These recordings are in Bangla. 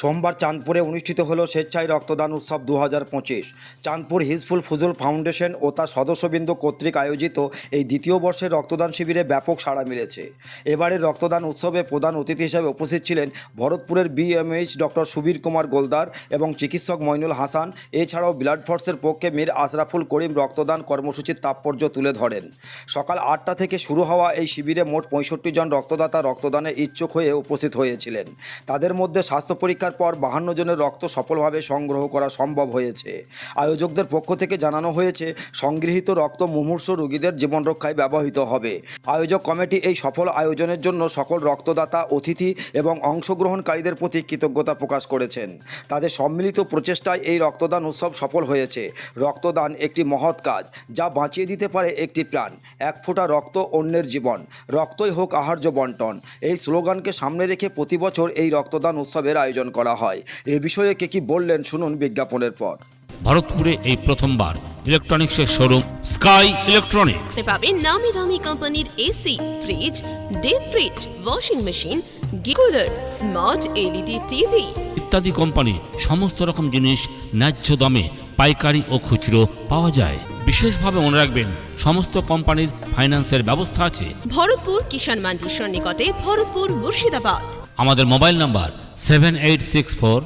সোমবার চাঁদপুরে অনুষ্ঠিত হলো স্বেচ্ছায় রক্তদান উৎসব দু হাজার পঁচিশ। চাঁদপুর হিজফুল ফুজুল ফাউন্ডেশন ও তার সদস্যবৃন্দ কর্তৃক আয়োজিত এই দ্বিতীয় বর্ষের রক্তদান শিবিরে ব্যাপক সাড়া মিলেছে। এবারের রক্তদান উৎসবে প্রধান অতিথি হিসেবে উপস্থিত ছিলেন ভরতপুরের বিএমএইচ ডক্টর সুবীর কুমার গোলদার এবং চিকিৎসক মইনুল হাসান। এছাড়াও ব্লাড ফোর্সের পক্ষে মীর আশরাফুল করিম রক্তদান কর্মসূচির তাৎপর্য তুলে ধরেন। সকাল আটটা থেকে শুরু হওয়া এই শিবিরে মোট পঁয়ষট্টি জন রক্তদাতা রক্তদানে ইচ্ছুক হয়ে উপস্থিত হয়েছিলেন। তাদের মধ্যে স্বাস্থ্য পরীক্ষার পর বাহান্ন জনের রক্ত সফলভাবে সংগ্রহ করা সম্ভব হয়েছে। আয়োজকদের পক্ষ থেকে জানানো হয়েছে, সংগৃহীত রক্ত মুমূর্ষ রোগীদের জীবন রক্ষায় ব্যবহৃত হবে। আয়োজক কমিটি এই সফল আয়োজনের জন্য সকল রক্তদাতা, অতিথি এবং অংশগ্রহণকারীদের প্রতি কৃতজ্ঞতা প্রকাশ করেছেন। তাদের সম্মিলিত প্রচেষ্টায় এই রক্তদান উৎসব সফল হয়েছে। রক্তদান একটি মহৎ কাজ, যা বাঁচিয়ে দিতে পারে একটি প্রাণ, এক ফোঁটা রক্ত অন্যের জীবন। রক্তই হোক আহার্য বন্টন। এই স্লোগানকে সামনে রেখে প্রতি বছর এই রক্তদান উৎসবের আয়োজন করা হয়। এ বিষয়ে কে কি বললেন শুনুন বিজ্ঞাপনের পর। ভারতপুরে এই প্রথমবার ইলেকট্রনিক্সের শোরুম স্কাই ইলেকট্রনিক্স। পাবেন নামি দামি কোম্পানির AC fridge deep fridge washing machine cooler smart LED TV. ইত্যাদি কোম্পানি সমস্ত রকম জিনিস ন্যায্য দামে পাইকারি ও খুচরো পাওয়া যায়। বিশেষভাবে মনে রাখবেন সমস্ত কোম্পানির ফাইন্যান্সের ব্যবস্থা আছে। ভরতপুর কিষাণ মান্ডির সন্নিকটে ভরতপুর মুর্শিদাবাদ। আমাদের mobile number seven eight six four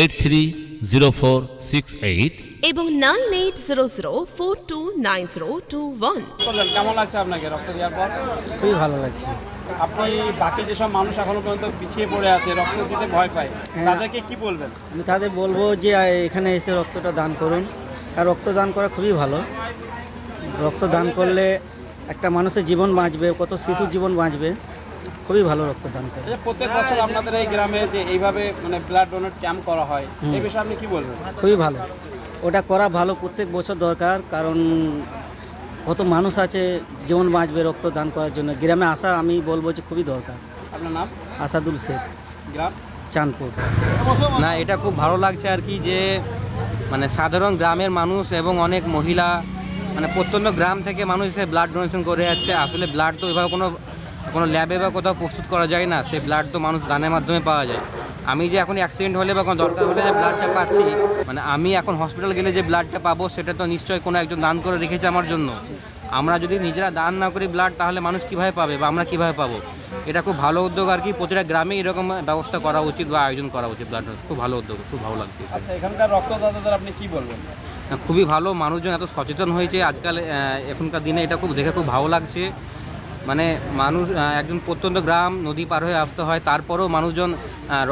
eight three zero four six eight এবং nine eight zero zero four two nine zero two one কেমন লাগছে আপনাকে? রক্ত দেওয়ার পর? খুবই ভালো লাগছে। আপনি বাকি যেসব মানুষ এখনও পর্যন্ত পিছিয়ে পড়ে আছে রক্ত দিতে ভয় পায় তাদেরকে কি বলবেন? আমি তাদের বলব যে এখানে এসে রক্তটা দান করুন। আর রক্ত দান করা খুবই ভালো। রক্ত দান করলে একটা মানুষের জীবন বাঁচবে কত শিশুর জীবন বাঁচবে। খুবই ভালো রক্ত দান করে প্রত্যেক বছর আপনাদের এই গ্রামে যে এইভাবে মানে ব্লাড ডোনেট ক্যাম্প করা হয় এই বিষয়ে আপনি কি বলবেন? খুবই ভালো। ওটা করা ভালো প্রত্যেক বছর দরকার কারণ কত মানুষ আছে জীবন বাঁচবে রক্ত দান করার জন্য। গ্রামে আসা আমি বলব যে খুবই দরকার। আপনার নাম? আসাদুল শেখ। গ্রাম? চাঁদপুর। না এটা খুব ভালো লাগছে আর কি যে মানে সাধারণ গ্রামের মানুষ এবং অনেক মহিলা মানে প্রত্যন্ত গ্রাম থেকে মানুষ এসে ব্লাড ডোনেশন করে যাচ্ছে। আসলে ব্লাড তো এভাবে কোনো কোনো ল্যাবে বা কোথাও প্রস্তুত করা যায় না সেই ব্লাড তো মানুষ দানের মাধ্যমে পাওয়া যায়। আমি যে এখন অ্যাক্সিডেন্ট হলে বা কোনো দরকার হলে যে ব্লাডটা পাচ্ছি মানে আমি এখন হসপিটাল গেলে যে ব্লাডটা পাবো সেটা তো নিশ্চয়ই কোনো একজন দান করে রেখেছে আমার জন্য। আমরা যদি নিজেরা দান না করি ব্লাড তাহলে মানুষ কীভাবে পাবে বা আমরা কীভাবে পাবো? এটা খুব ভালো উদ্যোগ আর কি প্রতিটা গ্রামে এরকম ব্যবস্থা করা উচিত বা আয়োজন করা উচিত ব্লাড খুব ভালো উদ্যোগ খুব ভালো লাগছে। আচ্ছা এখানকার রক্তদাতাদের আপনি কি বলবেন? খুবই ভালো মানুষজন এত সচেতন হয়েছে। আজকাল এখনকার দিনে এটা খুব দেখে খুব ভালো লাগছে। মানে মানুষ একজন প্রত্যন্ত গ্রাম নদী পার হয়ে আসতে হয়। তারপরেও মানুষজন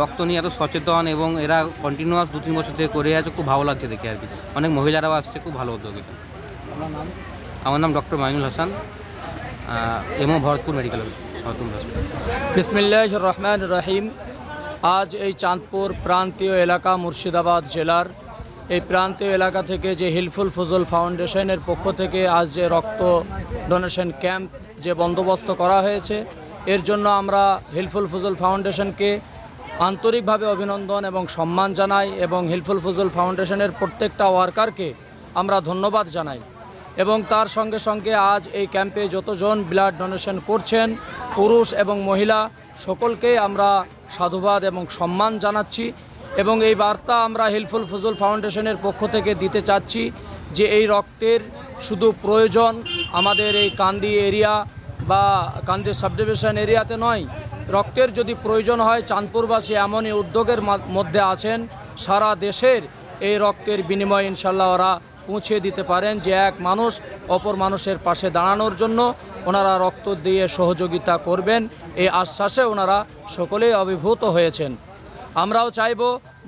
রক্ত নিয়ে এত সচেতন এবং এরা কন্টিনিউয়াস দু তিন বছর থেকে করে আছে খুব ভালো লাগছে দেখে আর কি। অনেক মহিলারাও আসছে খুব ভালো উদ্যোগ এটা আমার নাম doctor Mainul Hasan. MO Bharatpur medical Bharatpur hospital বিসমিল্লাহ রহমান রহিম। আজ এই চাঁদপুর প্রান্তীয় এলাকা মুর্শিদাবাদ জেলার। এই প্রান্তীয় এলাকা থেকে যে হিলফুল ফজল ফাউন্ডেশনের পক্ষ থেকে আজ যে রক্ত ডোনেশন ক্যাম্প যে বন্দোবস্ত করা হয়েছে, এর জন্য আমরা হিলফুল ফজল ফাউন্ডেশনকে আন্তরিকভাবে অভিনন্দন এবং সম্মান জানাই এবং হিলফুল ফজল ফাউন্ডেশনের প্রত্যেকটা ওয়ার্কারকে আমরা ধন্যবাদ জানাই। এবং তার সঙ্গে সঙ্গে আজ এই ক্যাম্পে যতজন ব্লাড ডোনেশন করছেন, পুরুষ এবং মহিলা, সকলকে আমরা সাধুবাদ এবং সম্মান জানাচ্ছি এবং এই বার্তা আমরা হেল্পফুল ফজল ফাউন্ডেশনের পক্ষ থেকে দিতে চাচ্ছি যে এই রক্তের শুধু প্রয়োজন আমাদের এই কান্দি এরিয়া বা কান্দি সাবডিভিশন এরিয়াতে নয়, রক্তের যদি প্রয়োজন হয় চাঁদপুরবাসী এমনই উদ্যোগের মধ্যে আছেন, সারা দেশের এই রক্তের বিনিময়ে ইনশাল্লাহ ওরা পৌঁছে দিতে পারেন যে এক মানুষ অপর মানুষের পাশে দাঁড়ানোর জন্য ওনারা রক্ত দিয়ে সহযোগিতা করবেন। এই আশ্বাসে ওনারা সকলেই অভিভূত হয়েছেন। আমরাও চাইব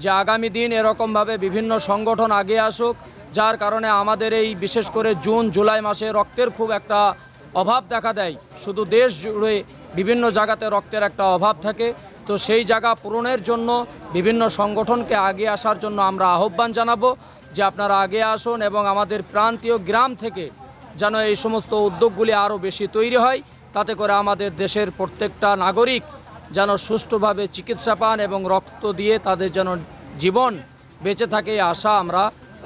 যে আগামী দিন এরকমভাবে বিভিন্ন সংগঠন আগে আসুক যার কারণে আমাদের এই, বিশেষ করে জুন, জুলাই মাসে রক্তের খুব একটা অভাব দেখা দেয়। শুধু দেশ জুড়ে বিভিন্ন জায়গাতে রক্তের একটা অভাব থাকে। তো সেই জায়গা পূরণের জন্য বিভিন্ন সংগঠনকে আগে আসার জন্য আমরা আহ্বান জানাব যে আপনারা আগে আসুন এবং আমাদের প্রান্তীয় গ্রাম থেকে যেন এই সমস্ত উদ্যোগগুলি আরও বেশি তৈরি হয়। তাতে করে আমাদের দেশের প্রত্যেকটা নাগরিক যেন সুষ্ঠুভাবে চিকিৎসা পান এবং রক্ত দিয়ে তাদের যেন জীবন বেঁচে থাকে আশা আমরা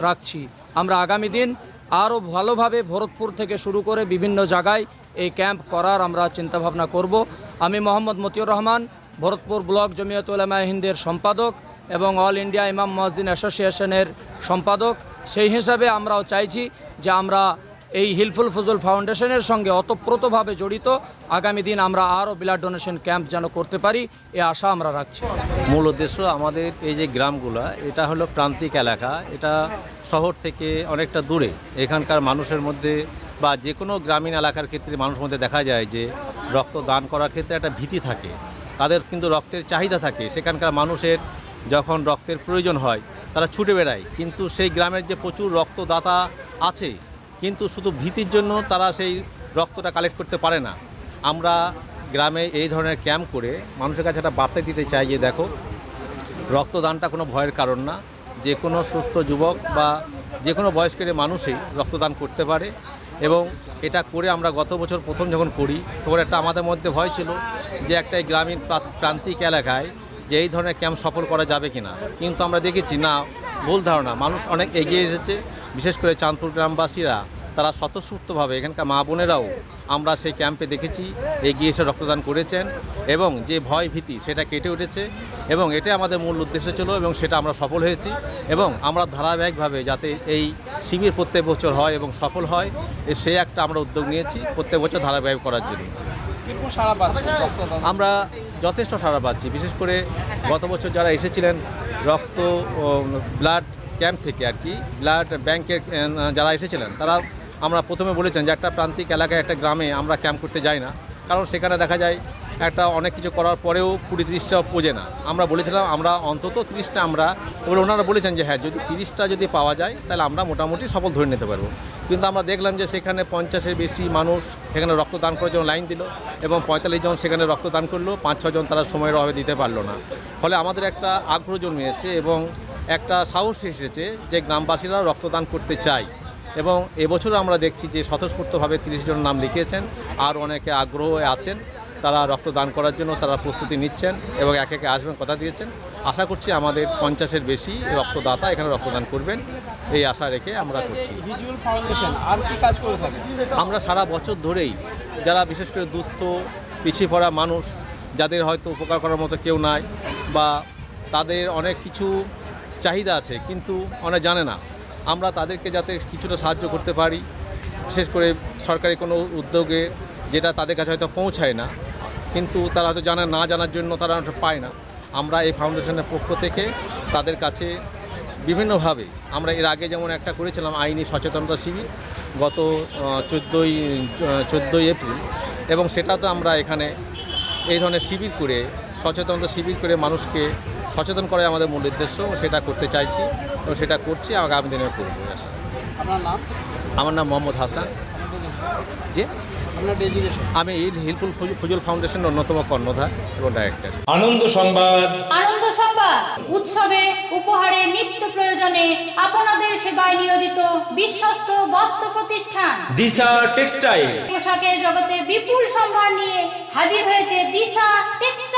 রাখছি। আমরা আগামী দিন আরও ভালোভাবে ভরতপুর থেকে শুরু করে বিভিন্ন জায়গায় এই ক্যাম্প করার আমরা চিন্তাভাবনা করব। আমি মোহাম্মদ মতিউর রহমান, ভরতপুর ব্লক জমিয়ত উলামা হিন্দের সম্পাদক এবং অল ইন্ডিয়া ইমাম মহাজিন অ্যাসোসিয়েশনের সম্পাদক। সেই হিসাবে আমরাও চাইছি যে আমরা এই হিলফুল ফজল ফাউন্ডেশনের সঙ্গে অতপ্রতভাবে জড়িত। আগামী দিন আমরা আরও ব্লাড ডোনেশন ক্যাম্প যেন করতে পারি, এ আশা আমরা রাখছি। মূল উদ্দেশ্য আমাদের এই যে গ্রামগুলো, এটা হলো প্রান্তিক এলাকা, এটা শহর থেকে অনেকটা দূরে। এখানকার মানুষের মধ্যে বা যে কোনো গ্রামীণ এলাকার ক্ষেত্রে মানুষের মধ্যে দেখা যায় যে রক্ত দান করার ক্ষেত্রে একটা ভীতি থাকে। তাদের কিন্তু রক্তের চাহিদা থাকে। সেখানকার মানুষের যখন রক্তের প্রয়োজন হয়, তারা ছুটে বেড়ায়। কিন্তু সেই গ্রামের যে প্রচুর রক্তদাতা আছে কিন্তু শুধু ভীতির জন্য তারা সেই রক্তটা কালেক্ট করতে পারে না। আমরা গ্রামে এই ধরনের ক্যাম্প করে মানুষের কাছে একটা বার্তা দিতে চাই যে দেখো, রক্তদানটা কোনো ভয়ের কারণ না। যে কোনো সুস্থ যুবক বা যে কোনো বয়স্কের মানুষই রক্তদান করতে পারে এবং এটা করে আমরা গত বছর প্রথম যখন করি, তখন একটা আমাদের মধ্যে ভয় ছিল যে একটা গ্রামীণ প্রা- প্রান্তিক এলাকায় যে এই ধরনের ক্যাম্প সফল করা যাবে কিনা। কিন্তু আমরা দেখেছি, না, ভুল ধারণা। মানুষ অনেক এগিয়ে এসেছে। বিশেষ করে চাঁদপুর গ্রামবাসীরা তারা স্বতঃস্ফূর্তভাবে এখানকার মা বোনেরাও আমরা সেই ক্যাম্পে দেখেছি এগিয়ে এসে রক্তদান করেছেন এবং যে ভয় ভীতি সেটা কেটে উঠেছে এবং এটা আমাদের মূল উদ্দেশ্য ছিল এবং সেটা আমরা সফল হয়েছি এবং আমরা ধারাবাহিকভাবে যাতে এই শিবির প্রত্যেক বছর হয় এবং সফল হয় এ সে একটা আমরা উদ্যোগ নিয়েছি প্রত্যেক বছর ধারাবাহিক করার জন্য। আমরা যথেষ্ট সাড়া পাচ্ছি বিশেষ করে গত বছর যারা এসেছিলেন রক্ত ব্লাড ক্যাম্প থেকে আর কি ব্লাড ব্যাংকের যারা এসেছিলেন, তারা আমরা প্রথমে বলেছেন যে একটা প্রান্তিক এলাকায়, একটা গ্রামে আমরা ক্যাম্প করতে যাই না। কারণ সেখানে দেখা যায় একটা অনেক কিছু করার পরেও কুড়ি তিরিশটা পোজে না। আমরা বলেছিলাম, আমরা অন্তত তিরিশটা আমরা, এবার ওনারা বলেছেন যে হ্যাঁ যদি তিরিশটা যদি পাওয়া যায়, তাহলে আমরা মোটামুটি সফল ধরে নিতে পারব। কিন্তু আমরা দেখলাম যে সেখানে পঞ্চাশের বেশি মানুষ সেখানে রক্তদান করার জন্য লাইন দিল এবং পঁয়তাল্লিশ জন সেখানে রক্তদান করল। পাঁচ ছজন তারা সময়ের অভাবে দিতে পারল না। ফলে আমাদের একটা আগ্রহ জন্মিয়েছে এবং একটা সাহস এসেছে যে গ্রামবাসীরা রক্তদান করতে চায়। এবং এবছর আমরা দেখছি যে স্বতঃস্ফূর্তভাবে তিরিশ জন নাম লিখিয়েছেন, আর অনেকে আগ্রহ আছেন তারা রক্তদান করার জন্য, তারা প্রস্তুতি নিচ্ছেন এবং একে একে আসবেন কথা দিয়েছেন। আশা করছি আমাদের পঞ্চাশের বেশি রক্তদাতা এখানে রক্তদান করবেন, এই আশা রেখে আমরা করছি। আমরা সারা বছর ধরেই যারা বিশেষ করে দুস্থ, পিছিয়ে পড়া মানুষ, যাদের হয়তো উপকার করার মতো কেউ নাই বা তাদের অনেক কিছু চাহিদা আছে, কিন্তু অনেক জানে না। আমরা তাদেরকে যাতে কিছুটা সাহায্য করতে পারি। বিশেষ করে সরকারি কোনো উদ্যোগে যেটা তাদের কাছে হয়তো পৌঁছায় না, কিন্তু তারা হয়তো জানা, না জানার জন্য তারা পায় না। আমরা এই ফাউন্ডেশনের পক্ষ থেকে তাদের কাছে বিভিন্নভাবে আমরা এর আগে যেমন একটা করেছিলাম আইনি সচেতনতা শিবির গত চোদ্দোই চোদ্দোই এপ্রিল, এবং সেটাতে আমরা এখানে এই ধরনের শিবির করে, সচেতনতা শিবির করে মানুষকে সচেতন করাই আমাদের মূল উদ্দেশ্য সেটা করতে চাইছি এবং সেটা করছি আগামী দিনে করব আশা আপনার নাম? আমার নাম মোহাম্মদ হাসান। যে আমি এই হিলফুল ফুজুল ফাউন্ডেশনের অন্যতম কর্ণধার এবং ডাইরেক্টর আনন্দ সংবাদ। আনন্দ সংবাদ। উৎসবে উপহারে নিত্য প্রয়োজনে আপনাদের সেবায় নিয়োজিত বিশ্বস্ত বস্ত্র প্রতিষ্ঠান। দিশা টেক্সটাইল। পোশাকের জগতে বিপুল সম্ভার নিয়ে হাজির হয়েছে দিশা টেক্সটাইল।